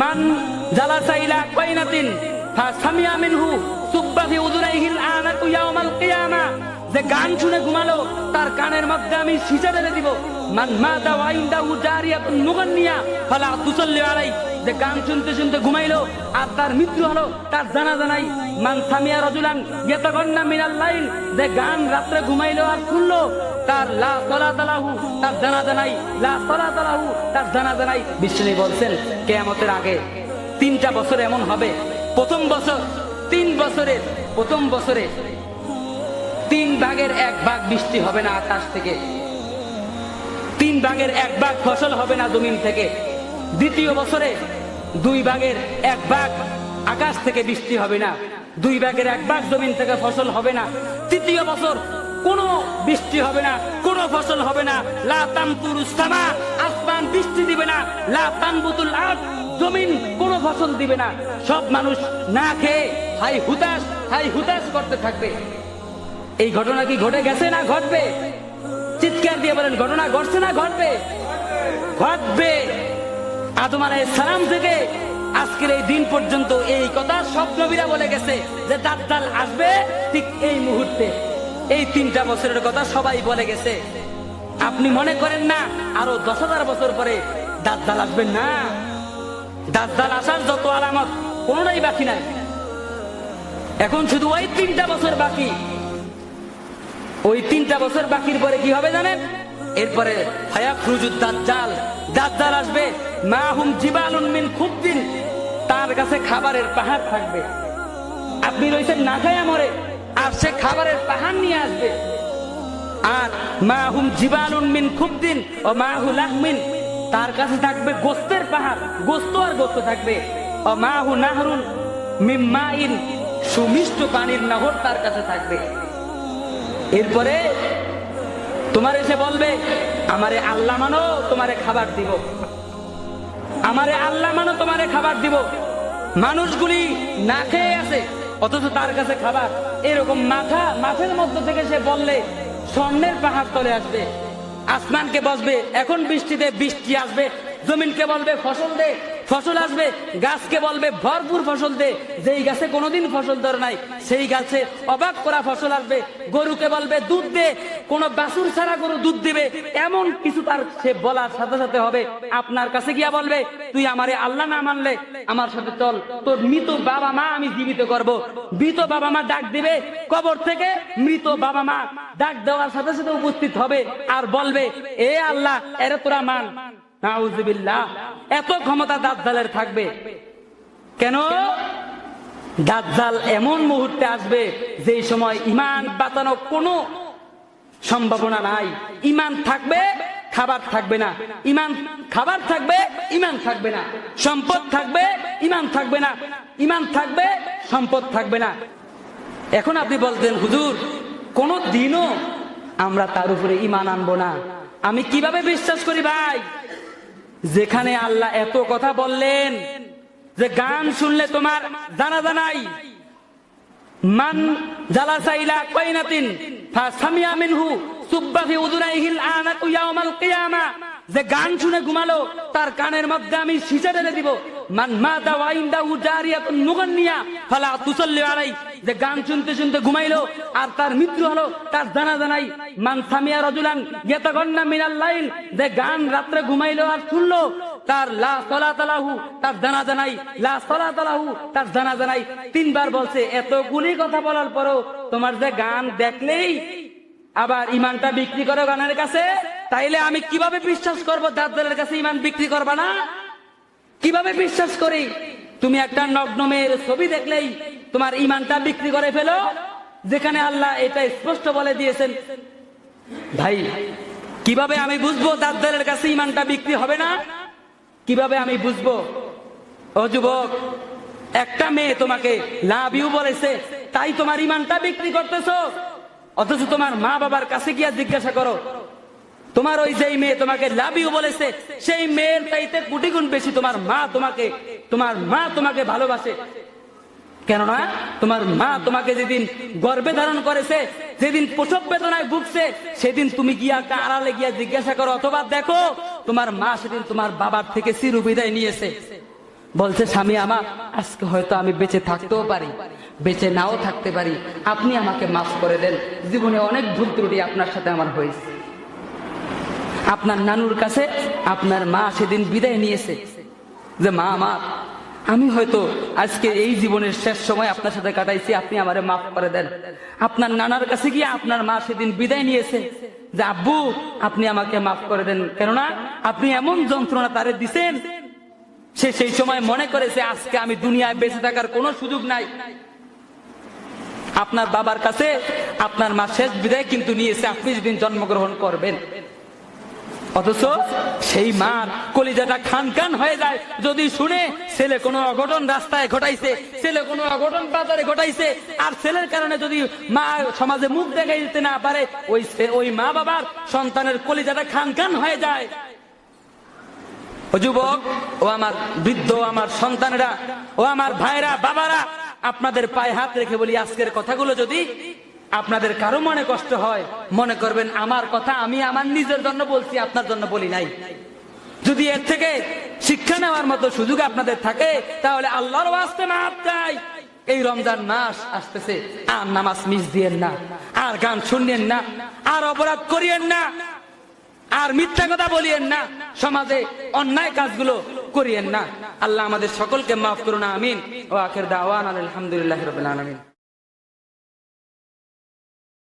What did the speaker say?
মান জালাসা ইলা কাইনাতিন ফাসামিয়া মিনহু সুব্বা ফি উযুনাইহিল আনাকু ইয়াউমাল কিয়ামা। যে গান শুনে ঘুমালো, তার কানের মধ্যে আমি সিসা ঢেলে দিব। মান মাতা ওয়াইন্দাহু জারিয়াতুন মুগান্নিয়া, ফালা তুসাল্লি আলাই। যে গান শুনতে শুনতে ঘুমাইলো, আর তার মৃত্যু হলো তার জানা জানাই মান সামিয়া রজুলান, ইয়াতাগান্না মিনাল লাইল। যে গান রাত্রে ঘুমাইলো আর শুনলো তার তার জানা জানাই লা সলাতালাহু, তার জানা জানাই বিষ্ণু বলছেন, কেয়ামতের আগে তিনটা বছর এমন হবে। প্রথম বছর, তিন বছরের, প্রথম বছরে তিন ভাগের এক ভাগ বৃষ্টি হবে না আকাশ থেকে। তিন ভাগের এক ভাগ ফসল হবে না জমিন থেকে। দ্বিতীয় বছরে দুই ভাগের এক ভাগ আকাশ থেকে বৃষ্টি হবে না। দুই ভাগের এক ভাগ জমিন থেকে ফসল হবে না। তৃতীয় বছর কোনো বৃষ্টি হবে না, কোনো ফসল হবে না। লা তামতুর সামা, আসমান বৃষ্টি দিবে না। লা তানবুতুল আরদ, জমিন কোনো ফসল দিবে না। সব মানুষ না খেয়ে হাই হুতাশ হাই হুতাশ করতে থাকবে। এই ঘটনা কি ঘটে গেছে না ঘটবে? চিৎকার দিয়ে বলেন, ঘটনা ঘটছে না ঘটবে? ঘটবে। আদম আলাইহিস সালাম থেকে আজকের এই দিন পর্যন্ত এই কথা সব নবীরা বলে গেছে যে দাজ্জাল আসবে ঠিক এই মুহূর্তে। এই তিনটা বছরের কথা সবাই বলে গেছে। আপনি মনে করেন না, আরও দশ হাজার বছর পরে দাজ্জাল আসবেন না? দাজ্জাল আসার যত আলামত, কোনোটাই বাকি নাই। এখন শুধু ওই তিনটা বছর বাকি। ওই তিনটা বছর বাকির পরে কি হবে জানেন? এরপরে দাজ্জাল দাজ্জাল আসবে। মা হুম জিবালুন মিন খুবদিন, তার কাছে খাবারের পাহাড় থাকবে। আপনি রয়েছেন না খায়া মরে। আর সে খাবারের পাহাড় নিয়ে আসবে আর মা হুম জিবালুন মিন খুবদিন ও মা হু লাহমিন তার কাছে থাকবে গোস্তের পাহাড়, গোস্ত আর গোস্ত থাকবে। ও মা হু নাহরুন মিম মাইন, সুমিষ্ট পানির নহর তার কাছে থাকবে। এরপরে তোমার এসে বলবে, আমারে আল্লাহ মানো, তোমারে খাবার দিব। আমারে আল্লাহ মানো, তোমারে খাবার দিব। মানুষগুলি না খেয়ে আছে। অথচ তার কাছে খাবার। এরকম মাথা, মাথের মধ্য থেকে সে বললে, স্বর্ণের পাহাড় তলে আসবে। আসমানকে বসবে, এখন বৃষ্টিতে বৃষ্টি আসবে। জমিনকে বলবে, ফসল দে, ফসল আসবে। গাছকে বলবে, ভরপুর ফসল দে। যেই গাছে কোনোদিন ফসল ধরে নাই, সেই গাছে অবাক করা ফসল আসবে। গরুকে বলবে, দুধ দে কোন বাসুর ছাড়া গরু দুধ দিবে, এমন কিছু তার সে বলার সাথে সাথে হবে। আপনার কাছে গিয়া বলবে, তুই আমারে আল্লাহ না মানলে, আমার সাথে চল। তোর মৃত বাবা মা আমি জীবিত করব। মৃত বাবা মা ডাক দিবে, কবর থেকে মৃত বাবা মা ডাক দেওয়ার সাথে সাথে উপস্থিত হবে আর বলবে, এ আল্লাহ, এরে তোরা মান। এত ক্ষমতা দাজ্জালের থাকবে। কেন? দাজ্জাল এমন মুহূর্তে আসবে যে সময় ইমান বাঁচানো কোনো সম্ভাবনা নাই। ইমান থাকবে, খাবার থাকবে না। ইমান, খাবার থাকবে, ইমান থাকবে না। সম্পদ থাকবে, ইমান থাকবে না। ইমান থাকবে, সম্পদ থাকবে না। এখন আপনি বলতেন, হুজুর, কোন দিনও আমরা তার উপরে ইমান আনব না। আমি কীভাবে বিশ্বাস করি ভাই? যেখানে আল্লাহ এত কথা বললেন, যে গান শুনলে তোমার জানা জানাই। মান জালাসা ইলা কাইনাতিন যে গান শুনে ঘুমালো, তার কানের মধ্যে আমি সিসা ঢেলে দিব। মান যে গান শুনতে শুনতে ঘুমাইলো, আর তার মৃত্যু হলো, তার জানা জানাই মান সামিয়া রজুলান, ইয়াতাগান্না মিনাল লাইল। যে গান রাত্রে ঘুমাইলো আর শুনলো তার লা সলাতালাহু, তার জানা জানাই লা সলাতালাহু, তার জানা জানাই তিনবার বলছে এতগুলি কথা বলার পরও তোমার যে গান দেখলেই আবার ইমানটা বিক্রি করো গানের কাছে? তাইলে আমি কীভাবে বিশ্বাস করব দাজ্জালের কাছে ইমান বিক্রি করবা না? কীভাবে বিশ্বাস করি? তুমি একটা নগ্ন মেয়ের ছবি দেখলেই তোমার ইমানটা বিক্রি করে ফেলো, যেখানে আল্লাহ এটা স্পষ্ট বলে দিয়েছেন। ভাই, কীভাবে আমি বুঝব দাজ্জালের কাছে ইমানটা বিক্রি হবে না? কীভাবে আমি বুঝব? ও যুবক, একটা মেয়ে তোমাকে লাভ ইউ বলেছে, তাই তোমার ইমানটা বিক্রি করতেছো। অথচ তোমার মা বাবার কাছে গিয়া জিজ্ঞাসা করো, তোমার ওই যেই মেয়ে তোমাকে লাভ ইউ বলেছে, সেই মেয়ের চাইতে কোটি গুণ বেশি তোমার মা তোমাকে, তোমার মা তোমাকে ভালোবাসে। কেননা, তোমার মা তোমাকে যেদিন গর্বে ধারণ করেছে, যেদিন প্রসব বেদনায় ভুগছে, সেদিন তুমি গিয়া আড়ালে গিয়া জিজ্ঞাসা করো, অথবা দেখো তোমার মা সেদিন তোমার বাবার থেকে চির বিদায় নিয়েছে। বলছে, স্বামী আমার, আজকে হয়তো আমি বেঁচে থাকতেও পারি, বেঁচে নাও থাকতে পারি। আপনি আমাকে মাফ করে দেন। জীবনে অনেক ভুল ত্রুটি আপনার সাথে আমার হয়েছে। আপনার নানুর কাছে আপনার মা সেদিন বিদায় নিয়েছে যে, মা আমার আমি হয়তো আজকে এই জীবনের শেষ সময় আপনার সাথে কাটাইছি, আপনি আমারে মাফ করে দেন। আপনার নানার কাছে গিয়ে আপনার মা সেদিন বিদায় নিয়েছে যে, আব্বু, আপনি আমাকে মাফ করে দেন। কেননা আপনি এমন যন্ত্রণা তারে দিছেন, সে সেই সময় মনে করেছে আজকে আমি দুনিয়ায় বেঁচে থাকার কোনো সুযোগ নাই। আপনার বাবার কাছে আপনার মা শেষ বিদায় কিন্তু নিয়েছে, আপনি যেদিন জন্মগ্রহণ করবেন। অথচ সেই মার কলিজাটা খান খান হয়ে যায়। যদি শুনে ছেলে কোনো অঘটন রাস্তায় ঘটাইছে, ছেলে কোনো অঘটন বাজারে ঘটাইছে, আর ছেলের কারণে যদি মা সমাজে মুখ দেখাই দিতে না পারে, ওই ওই মা বাবার সন্তানের কলিজাটা খান খান হয়ে যায়। ও যুবক, ও আমার বৃদ্ধ আমার সন্তানেরা, ও আমার ভাইরা বাবারা, আপনাদের পায়ে হাত রেখে বলি আজকের কথাগুলো যদি আপনাদের কারও মনে কষ্ট হয়, মনে করবেন, আমার কথা আমি আমার নিজের জন্য বলছি, আপনার জন্য বলি নাই। যদি এর থেকে শিক্ষা নেওয়ার মতো সুযোগ আপনাদের থাকে, তাহলে আল্লাহর ওয়াস্তে মাপ চাই। এই রমজান মাস আসতেছে, আর নামাজ মিস দিয়েন না, আর গান শুনিয়েন না, আর অপরাধ করিয়েন না, আর মিথ্যা কথা বলিয়েন না, সমাজে অন্যায় কাজগুলো করিয়েন না। আল্লাহ আমাদের সকলকে মাফ করুন, আমিন। ও আখের দাওয়ান আলহামদুলিল্লাহ রবিল আলমিন।